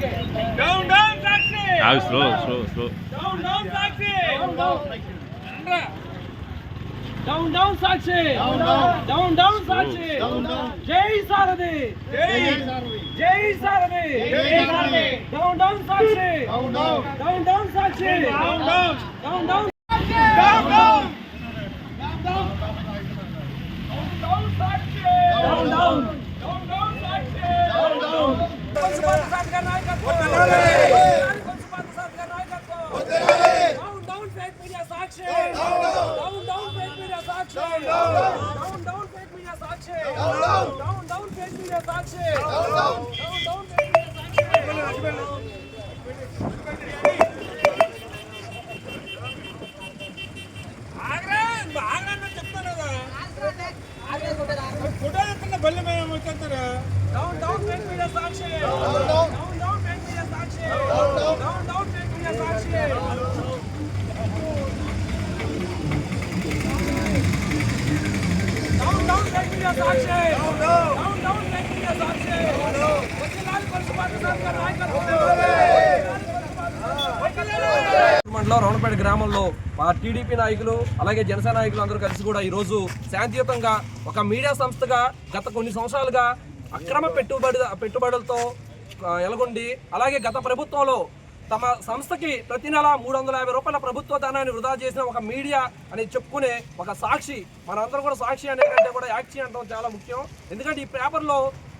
Down, down, Now slow, slow, slow. Down, down, taxi. Down, down. Down, down, Sakshi. Down, down. Down, down, Sakshi. Down, down. Jai Sarade. Jai Sarade. Jai Sarade. Down, down, Sakshi. Down, down. Down, down, Sakshi. Down, down. Down, down. Down, down. Down down fake media Sakshi down down fake media Sakshi down down fake media Sakshi మండలం రౌండపేట గ్రామంలో మా TDP నాయకులు అలాగే జనసేన నాయకులు అందరూ కలిసి కూడా ఈరోజు శాంతియుతంగా ఒక మీడియా సంస్థగా గత కొన్ని సంవత్సరాలుగా అక్రమ పెట్టుబడి పెట్టుబడులతో ఎలగొండి అలాగే గత ప్రభుత్వంలో తమ సంస్థకి ప్రతి నెల మూడు వందల యాభై రూపాయల ప్రభుత్వ ధనాన్ని వృధా చేసిన ఒక మీడియా అని చెప్పుకునే ఒక సాక్షి మనందరం కూడా సాక్షి అనే కంటే కూడా యాక్షి అంటాం చాలా ముఖ్యం. ఎందుకంటే ఈ పేపర్లో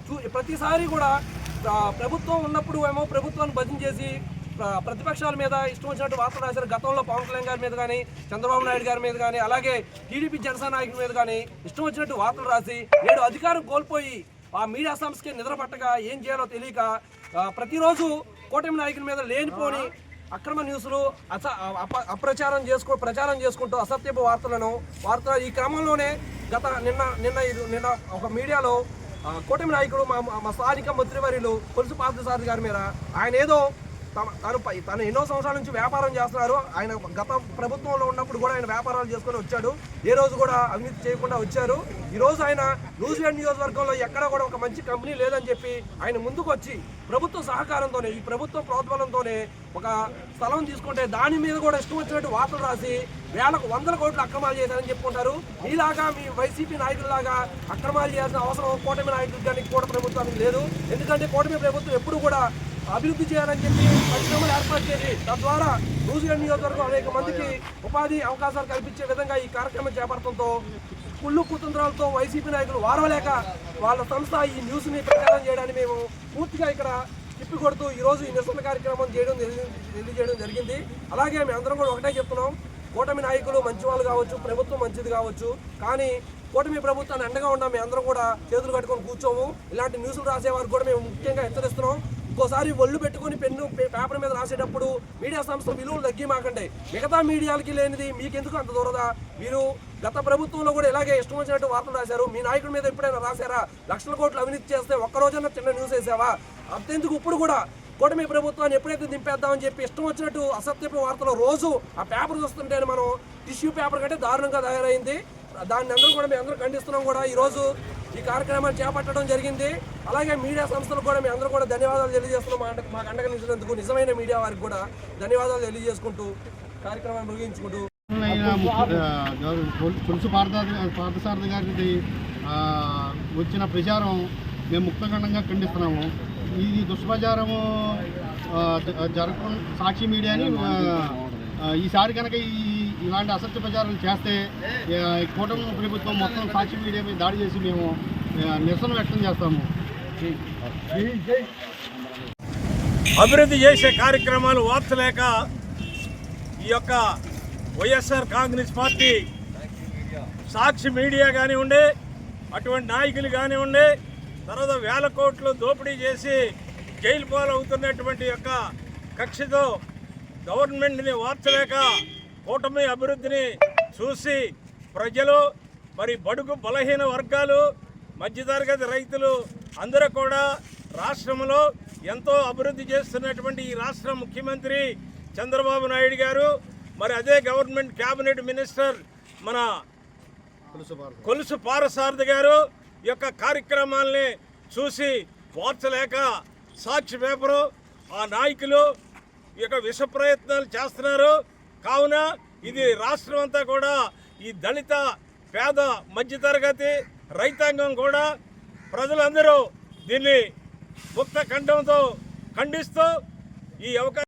చూ ప్రతిసారి కూడా ప్రభుత్వం ఉన్నప్పుడు ఏమో ప్రభుత్వాన్ని భజన చేసి ప్రతిపక్షాల మీద ఇష్టం వచ్చినట్టు వార్తలు రాశారు. గతంలో పవన్ కళ్యాణ్ గారి మీద కానీ చంద్రబాబు నాయుడు గారి మీద కానీ అలాగే టీడీపీ జనసేన నాయకుల మీద కానీ ఇష్టం వచ్చినట్టు వార్తలు రాసి నేడు అధికారం కోల్పోయి ఆ మీడియా సంస్థకి నిద్రపట్టగా ఏం చేయాలో తెలియక ప్రతిరోజు కూటమి నాయకుల మీద లేనిపోని అక్రమ న్యూస్లు అస అప అప్రచారం చేసుకో ప్రచారం చేసుకుంటూ అసత్యపు వార్తలను వార్త ఈ క్రమంలోనే గత నిన్న నిన్న నిన్న ఒక మీడియాలో కూటమి నాయకుడు మా మా స్థానిక మంత్రివర్యులు కొలుసు పార్థసారథి గారి మీద ఆయన ఏదో తను పై- తను ఎన్నో సంవత్సరాల నుంచి వ్యాపారం చేస్తున్నారు. ఆయన గత ప్రభుత్వంలో ఉన్నప్పుడు కూడా ఆయన వ్యాపారాలు చేసుకొని వచ్చాడు. ఏ రోజు కూడా అవినీతి చేయకుండా వచ్చారు. ఈ రోజు ఆయన న్యూజిలాండ్ నియోజకవర్గంలో ఎక్కడ కూడా ఒక మంచి కంపెనీ లేదని చెప్పి ఆయన ముందుకు వచ్చి ప్రభుత్వ సహకారంతోనే ఈ ప్రభుత్వ ప్రోద్బలంతోనే ఒక స్థలం తీసుకుంటే దాని మీద కూడా ఇష్టం వచ్చినట్టు వార్తలు రాసి వేలకు వందల కోట్లు అక్రమాలు చేశారని చెప్పుకుంటారు. మీలాగా మీ వైసీపీ నాయకుల్లాగా అక్రమాలు చేయాల్సిన అవసరం కూటమి నాయకులు కానీ కూటమి ప్రభుత్వానికి లేదు. ఎందుకంటే కూటమి ప్రభుత్వం ఎప్పుడు కూడా అభివృద్ధి చేయాలని చెప్పి పరిశ్రమలు ఏర్పాటు చేసి తద్వారా న్యూజిలాండ్ నియోజకవర్గం అనేక మందికి ఉపాధి అవకాశాలు కల్పించే విధంగా ఈ కార్యక్రమం చేపడటంతో కుళ్ళు కుతంత్రాలతో వైసీపీ నాయకులు వారవలేక వాళ్ళ సంస్థ ఈ న్యూస్ని ప్రచారం చేయడానికి మేము పూర్తిగా ఇక్కడ తిప్పి కొడుతూ ఈ రోజు ఈ నిరసన కార్యక్రమం చేయడం తెలియజేయడం జరిగింది. అలాగే మేము అందరం కూడా ఒకటే చెప్తున్నాం. కూటమి నాయకులు మంచి వాళ్ళు కావచ్చు ప్రభుత్వం మంచిది కావచ్చు. కానీ కూటమి ప్రభుత్వాన్ని అండగా ఉన్నాం మేము అందరం కూడా చేతులు కట్టుకొని కూర్చోము. ఇలాంటి న్యూస్లు రాసేవారు కూడా మేము ముఖ్యంగా హెచ్చరిస్తున్నాం. ఒక్కోసారి ఒళ్ళు పెట్టుకుని పెన్ను పేపర్ మీద రాసేటప్పుడు మీడియా సంస్థ విలువలు తగ్గి మాకండి మిగతా మీడియాలకి లేనిది మీకెందుకు అంత దూరదా? మీరు గత ప్రభుత్వంలో కూడా ఇలాగే ఇష్టం వచ్చినట్టు వార్తలు రాశారు. మీ నాయకుడి మీద ఎప్పుడైనా రాశారా? లక్షల కోట్లు అవినీతి చేస్తే ఒక్క రోజున చిన్న న్యూస్ వేసావా? అంతెందుకు ఇప్పుడు కూడా కూటమి ప్రభుత్వాన్ని ఎప్పుడైతే దింపేద్దామని చెప్పి ఇష్టం వచ్చినట్టు అసత్యపు వార్తలు రోజు ఆ పేపర్ చూస్తుంటే మనం టిష్యూ పేపర్ కంటే దారుణంగా తయారైంది. దాన్ని అందరూ కూడా మేము అందరూ ఖండిస్తున్నాం కూడా. ఈరోజు ఈ కార్యక్రమాన్ని చేపట్టడం జరిగింది. అలాగే మీడియా సంస్థలు కూడా మేము అందరూ కూడా ధన్యవాదాలు తెలియజేస్తున్నాం. మా మాకు అండగా నిలిచినందుకు నిజమైన మీడియా వారికి కూడా ధన్యవాదాలు తెలియజేసుకుంటూ కార్యక్రమాన్ని ముగించుకుంటూ తులసి పార్థసారథి గారికి వచ్చిన ప్రచారం మేము ముక్తఖండంగా ఖండిస్తున్నాము. ఈ దుష్ప్రచారము ఆ, జరగకుండా సాక్షి మీడియాని ఈసారి కనుక ఈ ఇలాంటి అసత్య ప్రచారం చేస్తే ఈ కూటమి ప్రభుత్వం మొత్తం సాక్షి మీడియా మీద దాడి చేసి మేము నిరసన వ్యక్తం చేస్తాము. అభివృద్ధి చేసే కార్యక్రమాలు వార్చలేక ఈ యొక్క YSR Congress party Sakshi media కానివ్వండి అటువంటి నాయకులు కానివ్వండి తర్వాత వేల కోట్లు దోపిడీ చేసి జైలు పాలవుతున్నటువంటి యొక్క కక్షతో గవర్నమెంట్ని వార్చలేక కూటమి అభివృద్ధిని చూసి ప్రజలు మరి బడుగు బలహీన వర్గాలు మధ్యతరగతి రైతులు అందరూ కూడా రాష్ట్రంలో ఎంతో అభివృద్ధి చేస్తున్నటువంటి ఈ రాష్ట్ర ముఖ్యమంత్రి చంద్రబాబు నాయుడు గారు మరి అదే గవర్నమెంట్ క్యాబినెట్ మినిస్టర్ మన కొలుసు పారసారథి గారు యొక్క కార్యక్రమాల్ని చూసి వార్చలేక సాక్షి పేపరు. ఆ నాయకులు ఈ యొక్క విష ప్రయత్నాలు చేస్తున్నారు. కావున ఇది రాష్ట్రం అంతా కూడా ఈ దళిత పేద మధ్యతరగతి రైతాంగం కూడా ప్రజలందరూ దీన్ని ముక్త ఖండంతో ఖండిస్తూ ఈ అవకాశం